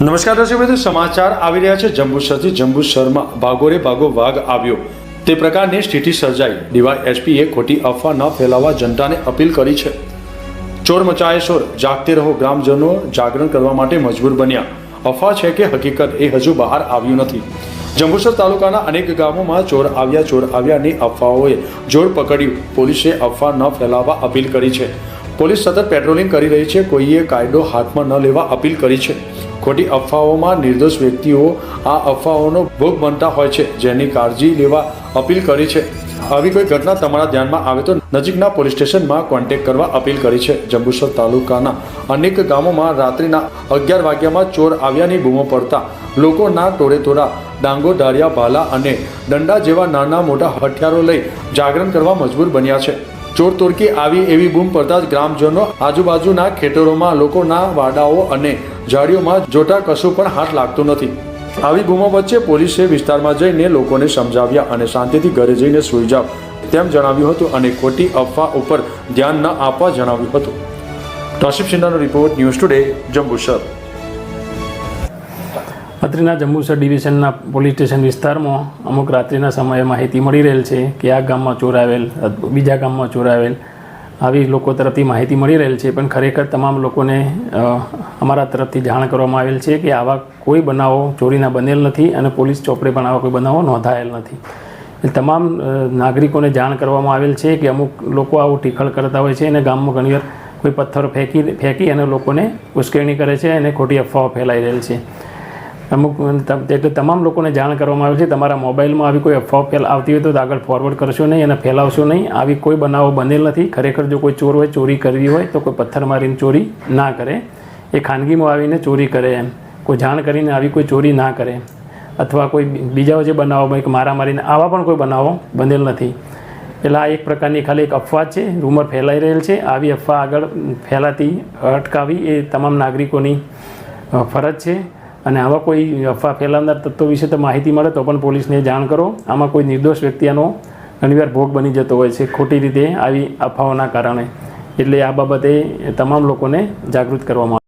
નમસ્કાર દર્શક મિત્રો, સમાચાર આવી રહ્યા છે જંબુસરથી. જંબુસરમાં ભાગોરે ભાગો વાઘ આવ્યો. તે પ્રકારની સ્થિતિ સર્જાઈ. ડીવાય એસપીએ ખોટી અફવા ન ફેલાવવા જનતાને અપીલ કરી છે. ચોર મચાએ શોર. જાગતે રહો. ગ્રામજનો જાગરણ કરવા માટે મજબૂર બન્યા. અફવા છે કે હકીકત? એ હજુ બહાર આવ્યું નથી. જંબુસર તાલુકાના અનેક ગામોમાં ચોર આવ્યા, ચોર આવ્યાની અફવાઓએ જોર પકડ્યું. પોલીસે અફવા ન ફેલાવવા અપીલ કરી છે. પોલીસ સતત પેટ્રોલિંગ કરી રહી છે. કોઈએ કાયદો હાથમાં ન લેવા અપીલ કરી છે. ખોટી અફવાઓમાં નિર્દોષ વ્યક્તિઓ આ અફવાઓનો ભોગ બનતા હોય છે, જેની કાળજી લેવા અપીલ કરી છે. આવી કોઈ ઘટના તમારા ધ્યાનમાં આવે તો નજીકના પોલીસ સ્ટેશનમાં કોન્ટેક કરવા અપીલ કરી છે. જંબુસર તાલુકાના અનેક ગામોમાં રાત્રિના અગિયાર વાગ્યામાં ચોર આવ્યાની બૂમો પડતા લોકોના ટોળે ટોળા ડાંગો ડાળિયા ભાલા અને દંડા જેવા નાના મોટા હથિયારો લઈ જાગરણ કરવા મજબૂર બન્યા છે. ચોર તોડકી આવી એવી બૂમ પડતા જ ગ્રામજનો આજુબાજુના ખેતરોમાં લોકોના વાડાઓ અને ઝાડીઓમાં જોતા કશું પણ હાથ લાગતું નથી. આવી ગુમો વચ્ચે પોલીસે વિસ્તારમાં જઈને લોકોને સમજાવ્યા અને શાંતિથી ઘરે જઈને સૂઈ જાવ તેમ જણાવ્યું હતું અને ખોટી અફવા ઉપર ધ્યાન ન આપવા જણાવ્યું હતું. તોશિફ સિન્હાનો રિપોર્ટ ન્યૂઝ ટુડે, જંબુસર. અત્રેના જંબુસર ડિવિઝનના પોલીસ સ્ટેશન વિસ્તારમાં અમુક રાત્રિના સમયે માહિતી મળી રહેલ છે કે આ ગામમાં ચોર આવેલ બીજા ગામમાં ચોર આવેલ આવી લોકો તરફથી માહિતી મળી રહેલ છે, પણ ખરેખર તમામ લોકોને અમારા તરફથી જાણ કરવામાં આવેલ છે કે આવા કોઈ બનાવો ચોરીના બનેલ નથી અને પોલીસ ચોપડે પણ આવા કોઈ બનાવો નોંધાયેલ નથી. તમામ નાગરિકોને જાણ કરવામાં આવેલ છે કે અમુક લોકો આવું ટીખળ કરતા હોય છે અને ગામમાં ઘણીવાર કોઈ પથ્થરો ફેંકી ફેંકી અને લોકોને ઉશ્કેરણી કરે છે અને ખોટી અફવાઓ ફેલાઈ રહેલ છે. અમુક એટલે તમામ લોકોને જાણ કરવામાં આવે છે, તમારા મોબાઈલમાં આવી કોઈ અફવા ફેલ આવતી હોય તો આગળ ફોરવર્ડ કરશો નહીં અને ફેલાવશો નહીં. આવી કોઈ બનાવો બનેલ નથી. ખરેખર જો કોઈ ચોર હોય, ચોરી કરવી હોય, તો કોઈ પથ્થર મારીને ચોરી ના કરે. એ ખાનગીમાં આવીને ચોરી કરે એમ. કોઈ જાણ કરીને આવી કોઈ ચોરી ના કરે. અથવા કોઈ બીજાઓ બીજા જે બનાવો મારા મારીને આવા પણ કોઈ બનાવો બનેલ નથી. એટલે આ એક પ્રકારની ખાલી એક અફવા છે. રૂમર ફેલાઈ રહેલ છે. આવી અફવા આગળ ફેલાતી, અટકાવી એ તમામ નાગરિકોની ફરજ છે. અને આવા કોઈ અફવા ફેલાવનાર તત્વો વિશે તો માહિતી મળે તો પણ પોલીસને જાણ કરો. આમાં કોઈ નિર્દોષ વ્યક્તિ આનો ઘણીવાર ભોગ બની જતો હોય છે. ખોટી રીતે આવી અફવાઓના કારણે. એટલે આ બાબતે તમામ લોકોને જાગૃત કરવામાં